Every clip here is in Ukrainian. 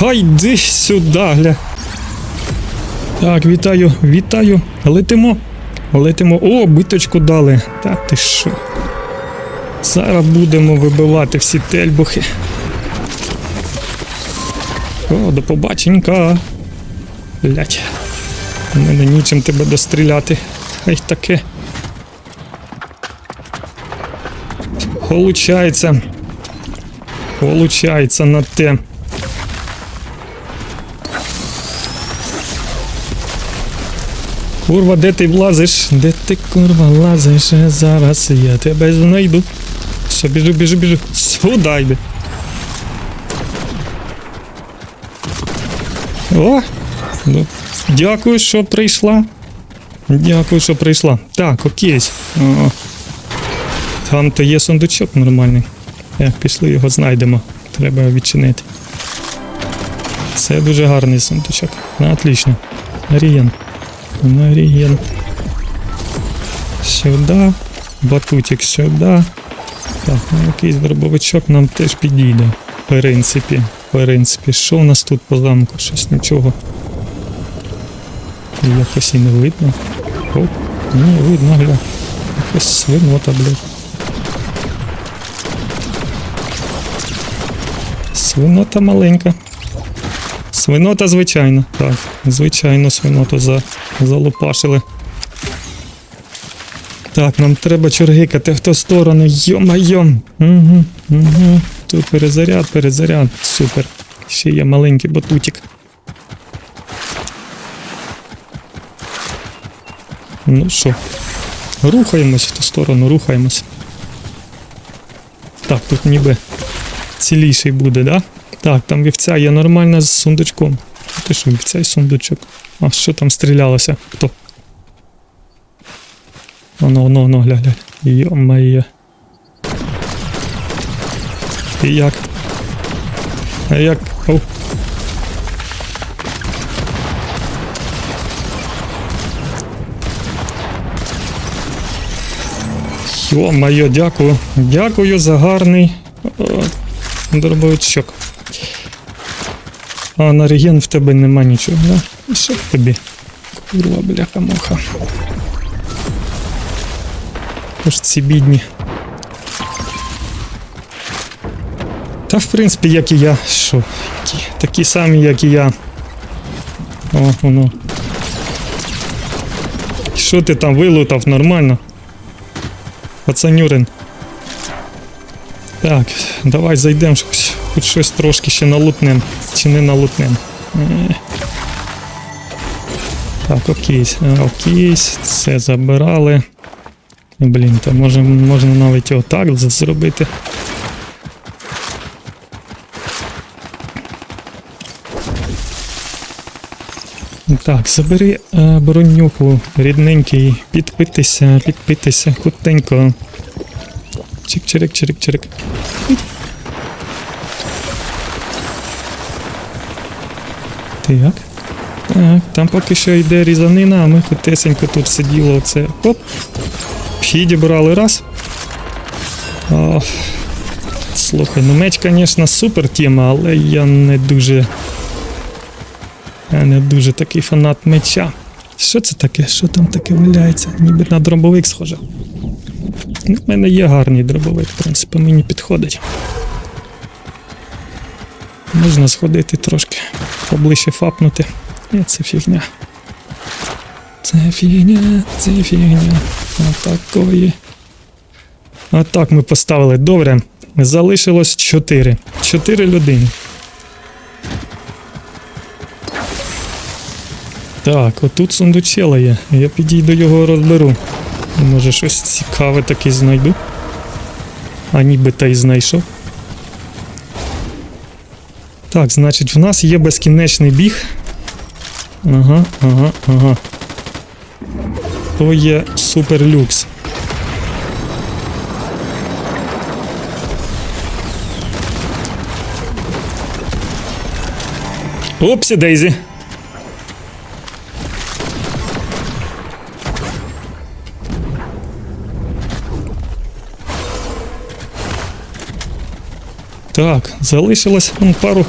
Та йди сюди, гля. Так, вітаю, вітаю. Летимо. Летимо. О, биточку дали. Та ти що? Зараз будемо вибивати всі тельбухи. О, до побаченька. Блять. У мене нічим тебе достріляти. Хай таке. Получається. Получається на те. Курва, де ти влазиш? Де ти курва лазиш? Зараз я тебе знайду. Все, біжу, біжу, біжу. Сюди йди. О! Ну, дякую, що прийшла. Дякую, що прийшла. Так, окей. О, там то є сундучок нормальний. Як пішли, його знайдемо. Треба відчинити. Це дуже гарний сундучок. Ну, отлично. Нарієн. Сюди. Батутик сюди. Так, ну якийсь дробовичок нам теж підійде. В принципі. В принципі. Що у нас тут по замку? Щось нічого. Якось і не видно. Оп, ні, видно, гля. Якась свинота, блядь. Свинота маленька. Свинота, звичайно. Так, звичайно, свиноту за, залупашили. Так, нам треба чергикати в ту сторону. Йо-майом. Угу, угу. Тут перезаряд, перезаряд. Супер. Ще є маленький батутик. Ну що, рухаємось в ту сторону, рухаємось. Так, тут ніби ціліший буде, да? Так, там вівця є нормальна з сундучком. Ти що, вівця і сундучок? А що там стрілялося? Хто? Оно, оно, оно, гля, гля. Йо-моє. І як? А як? Оу. Йо-моє, дякую. Дякую за гарний о, дробовичок. А на реген в тебе нема нічого, да? І Що в тобі? Курва, бляха муха. Ось ці бідні. Та в принципі, як і я. Що? Які? Такі самі, як і я. О, воно. Що ти там вилутав нормально? Пацанюрин. Так, давай зайдемо, хоч, хоч щось трошки ще налутнем. Чи не налутнем. Е. Так, окей, е, окей, це забирали. Блін, то може, можна навіть отак зробити. Так, забери е, бронюху, рідненький, підпитися, підпитися, хутенько. Чик-чирик, чирик-чирик. Так. Так, там поки що йде різанина, а ми хутесенько тут сиділо оце. Оп. Підібрали раз. О, слухай, ну меч, звісно, супер тема, але я не дуже. Я не дуже такий фанат меча. Що це таке? Що там таке валяється? Ніби на дробовик схоже. Ну, в мене є гарний дробовик, в принципі, мені підходить. Можна сходити трошки поближче фапнути. Ні, це фігня. Це фігня, це фігня. Отакої. Отак ми поставили. Добре. Залишилось 4. 4 людини. Так, отут сундучела є. Я підійду його розберу. Може щось цікаве таке знайду. А ніби та й знайшов. Так, значить, в нас є безкінечний біг. Ага, ага, ага. То є суперлюкс. Опсі Дейзі. Так, залишилось м, пару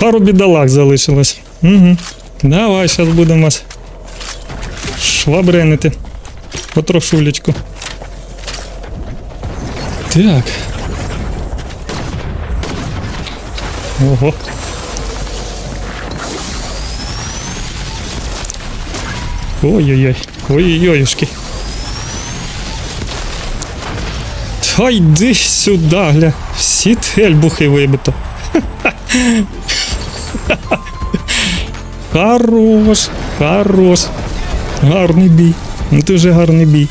Пару бідолах залишилось. Угу. Давай, зараз будемо вас швабренити. Потрошулечку. Так. Ого. Ой-ой-ой. Ой-ой-ой. Та йди сюди, гля. Всі тельбухи вибито. Хорош, хорош. Гарний бій. Дуже гарний бій.